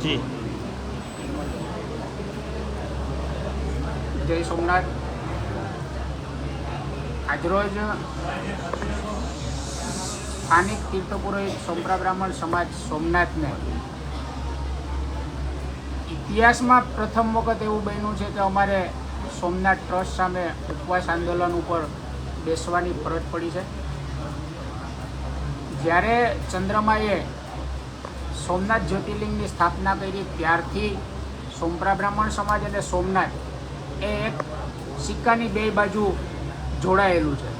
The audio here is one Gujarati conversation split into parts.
જી. જય સોમનાથ. આજરોજ સ્થાનિક તીર્થપુરોહિત સોમરા બ્રાહ્મણ સમાજ સોમનાથને ઇતિહાસમાં પ્રથમ વખત એવું બન્યું છે કે અમારે સોમનાથ ટ્રસ્ટ સામે ઉપવાસ આંદોલન ઉપર બેસવાની ફરજ પડી છે. જ્યારે ચંદ્રમાએ સોમનાથ જ્યોતિર્લિંગની સ્થાપના કરી, ત્યારથી સોમપ્રા બ્રાહ્મણ સમાજ અને સોમનાથ એ એક સિક્કાની બે બાજુ જોડાયેલું છે.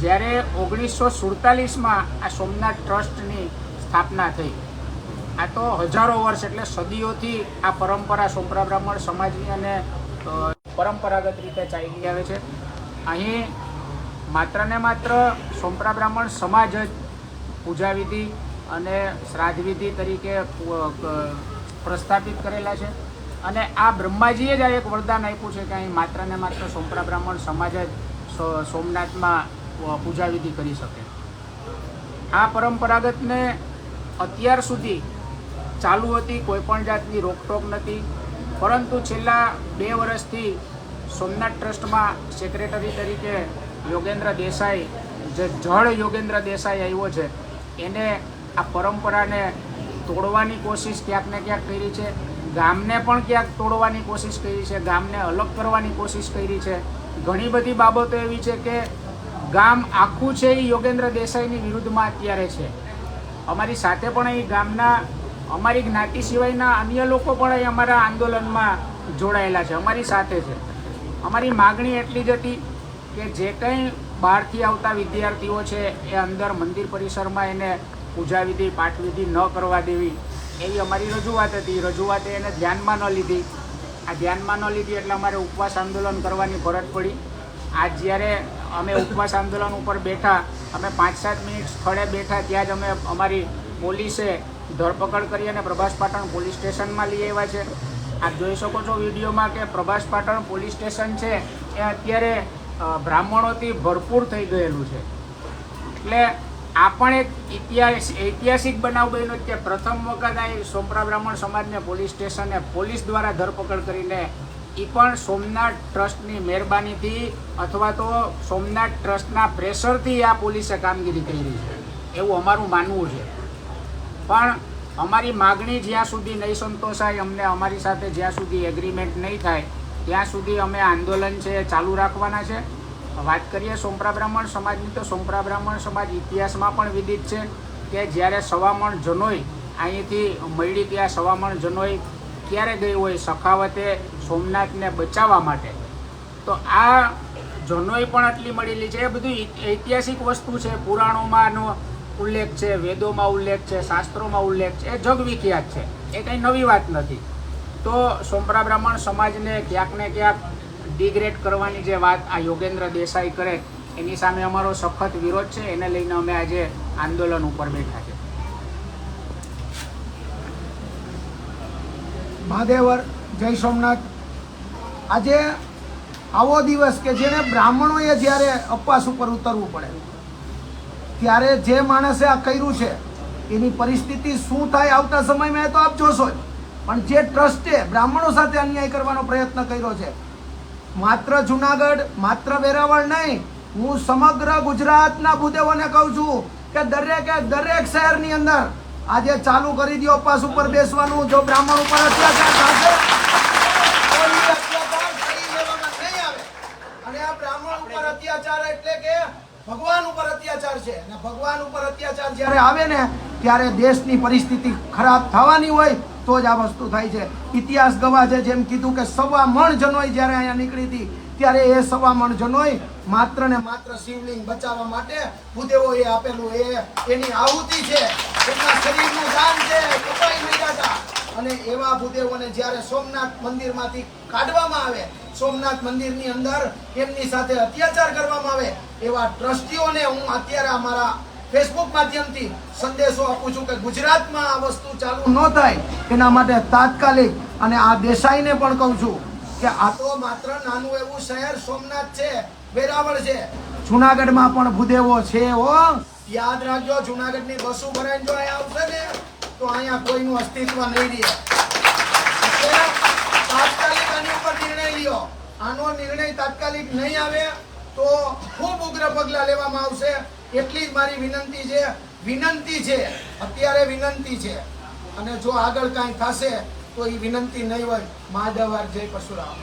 જ્યારે ઓગણીસો સુડતાલીસમાં આ સોમનાથ ટ્રસ્ટની સ્થાપના થઈ, આ તો હજારો વર્ષ એટલે સદીઓથી આ પરંપરા સોમપ્રા બ્રાહ્મણ સમાજની અને પરંપરાગત રીતે ચાલી આવે છે. અહીં માત્ર ને માત્ર સોમપ્રા બ્રાહ્મણ સમાજ જ પૂજા વિધિ અને શ્રાદ્ધ વિધિ તરીકે પ્રસ્થાપિત કરેલા છે. અને આ બ્રહ્માજીએ જ આ એક વરદાન આપ્યું છે કે અહીં માત્ર ને માત્ર સોમપ્રા બ્રાહ્મણ સમાજ જ સોમનાથમાં પૂજા વિધિ કરી શકે. આ પરંપરાગતને અત્યાર સુધી ચાલુ હતી, કોઈ પણ જાતની રોકટોક નથી. પરંતુ છેલ્લા બે વર્ષથી સોમનાથ ટ્રસ્ટમાં સેક્રેટરી તરીકે યોગેન્દ્ર દેસાઈ, જે જળ યોગેન્દ્ર દેસાઈ આવ્યો છે, એને આ પરંપરાને તોડવાની કોશિશ ક્યાંક ને ક્યાંક કરી છે, ગામને પણ ક્યાંક તોડવાની કોશિશ કરી છે, ગામને અલગ કરવાની કોશિશ કરી છે. ઘણી બધી બાબતો એવી છે કે ગામ આખું છે એ યોગેન્દ્ર દેસાઈની વિરુદ્ધમાં અત્યારે છે. અમારી સાથે પણ અહીં ગામના, અમારી જ્ઞાતિ સિવાયના અન્ય લોકો પણ અહીં અમારા આંદોલનમાં જોડાયેલા છે, અમારી સાથે છે. અમારી માગણી એટલી જ હતી કે જે કંઈ બહારથી આવતા વિદ્યાર્થીઓ છે એ અંદર મંદિર પરિસરમાં એને પૂજા વિધિ પાઠવિધિ ન કરવા દેવી, એવી અમારી રજૂઆત હતી. રજૂઆતે એને ધ્યાનમાં ન લીધી. આ ધ્યાનમાં ન લીધી એટલે અમારે ઉપવાસ આંદોલન કરવાની ફરજ પડી. આજ જ્યારે અમે ઉપવાસ આંદોલન ઉપર બેઠા, અમે પાંચ સાત મિનિટ સ્થળે બેઠા, ત્યાં જ અમે અમારી પોલીસે ધરપકડ કરી અને પ્રભાસ પાટણ પોલીસ સ્ટેશનમાં લઈ આવ્યા છે. આપ જોઈ શકો છો વિડીયોમાં કે પ્રભાસ પાટણ પોલીસ સ્ટેશન છે, એ અત્યારે બ્રાહ્મણોથી ભરપૂર થઈ ગયેલું છે. એટલે આ પણ એક ઇતિહાસ, ઐતિહાસિક બનાવ બન્યો કે પ્રથમ વખત આ સોમપ્રા બ્રાહ્મણ સમાજને પોલીસ સ્ટેશને પોલીસ દ્વારા ધરપકડ કરીને એ પણ સોમનાથ ટ્રસ્ટની મહેરબાનીથી અથવા તો સોમનાથ ટ્રસ્ટના પ્રેશરથી આ પોલીસે કામગીરી કરી છે. એવું અમારું માનવું છે. પણ અમારી માગણી જ્યાં સુધી નહીં સંતોષાય, અમને અમારી સાથે જ્યાં સુધી એગ્રીમેન્ટ નહીં થાય, ત્યાં સુધી અમે આંદોલન છે ચાલુ રાખવાના છે. વાત કરીએ સોમપ્રા બ્રાહ્મણ સમાજની, તો સોમપ્રા બ્રાહ્મણ સમાજ ઇતિહાસમાં પણ વિદિત છે કે જ્યારે સવામણ જનોઈ, અહીંથી મળી ત્યાં સવામણ જનોઈ ક્યારે ગઈ હોય, સખાવતે સોમનાથને બચાવવા માટે. તો આ જનોઈ પણ આટલી મળેલી છે. એ બધું ઐતિહાસિક વસ્તુ છે. પુરાણોમાંનો ઉલ્લેખ છે, વેદોમાં ઉલ્લેખ છે, શાસ્ત્રોમાં ઉલ્લેખ છે, એ જગવિખ્યાત છે. એ કંઈ નવી વાત નથી. તો સોમપરા બ્રાહ્મણ સમાજને ક્યાંક ને ક્યાંક ડિગ્રેડ કરવાની જે વાત આ યોગેન્દ્ર દેસાઈ કરે, એની સામે અમારો સખત વિરોધ છે, એને લઈને અમે આજે આંદોલન ઉપર બેઠા છે. મહાદેવર, જય સોમનાથ. આજે આવો દિવસ કે જેને બ્રાહ્મણોએ જ્યારે અપવાસ ઉપર ઉતરવું પડે ત્યારે જે માણસે આ કર્યું છે, એની પરિસ્થિતિ શું થાય આવતા સમયમાં એ તો આપ જોશો પણ જે ટ્રસ્ટે બ્રાહ્મણો સાથે અન્યાય કરવાનો પ્રયત્ન કર્યો છે, માત્ર જુનાગઢ, માત્ર વેરાવળ નહીં, હું સમગ્ર ગુજરાતના ભૂદેવોને કહું છું કે દરેકે દરેક શહેરની અંદર આજે ચાલુ કરી દો પાસ ઉપર બેસવાનું, જો બ્રાહ્મણ ઉપર અત્યાચાર થશે અને આ બ્રાહ્મણ ઉપર અત્યાચાર એટલે કે ભગવાન ઉપર અત્યાચાર છે. અને ભગવાન ઉપર અત્યાચાર જ્યારે આવે ને, ત્યારે દેશની પરિસ્થિતિ ખરાબ થવાની હોય તો જ આ વસ્તુ થાય છે. ઇતિહાસ ગવાહ છે, જેમ કીધું કે સવા મણ જનોઈ જ્યારે અહીંયા નીકળી હતી, ત્યારે એ સવા મણ જનોઈ માત્ર ને માત્ર શિવલિંગ બચાવવા માટે ભૂદેવોએ આપેલું એ એની આહુતિ છે. એમના શરીરનું દાન છે, કપાઈ અને એવા ભૂદેવોને જ્યારે સોમનાથ મંદિરમાંથી કાઢવામાં આવે, સોમનાથ મંદિરની અંદર એમની સાથે અત્યાચાર કરવામાં આવે, એવા ટ્રસ્ટીઓને હું અત્યારે અમારા ફેસબુક માધ્યમથી સંદેશો આપું છું કે ગુજરાતમાં આ વસ્તુ ચાલુ ન થાય, એના માટે તાત્કાલિક અને આ દેસાઈને પણ કહું છું કે આ તો માત્ર નાનું એવું શહેર સોમનાથ છે, વેરાવળ છે. જુનાગઢમાં પણ ભૂદેવો છે હો. યાદ રાખજો, જુનાગઢની બસો ભરાઈને જો અહીંયા આવશે ને તો અહીંયા કોઈનું અસ્તિત્વ નહીં રહે. તાત્કાલિક આની ઉપર નિર્ણય લ્યો. આનો નિર્ણય તાત્કાલિક નહીં આવે તો ખૂબ ઉગ્ર પગલાં લેવામાં આવશે. એટલી જ મારી વિનંતી છે. વિનંતી છે. અત્યારે વિનંતી છે. અને જો આગળ કાંઈ થશે તો એ વિનંતી નહીં હોય. મહાદેવાર જય પરશુરામ.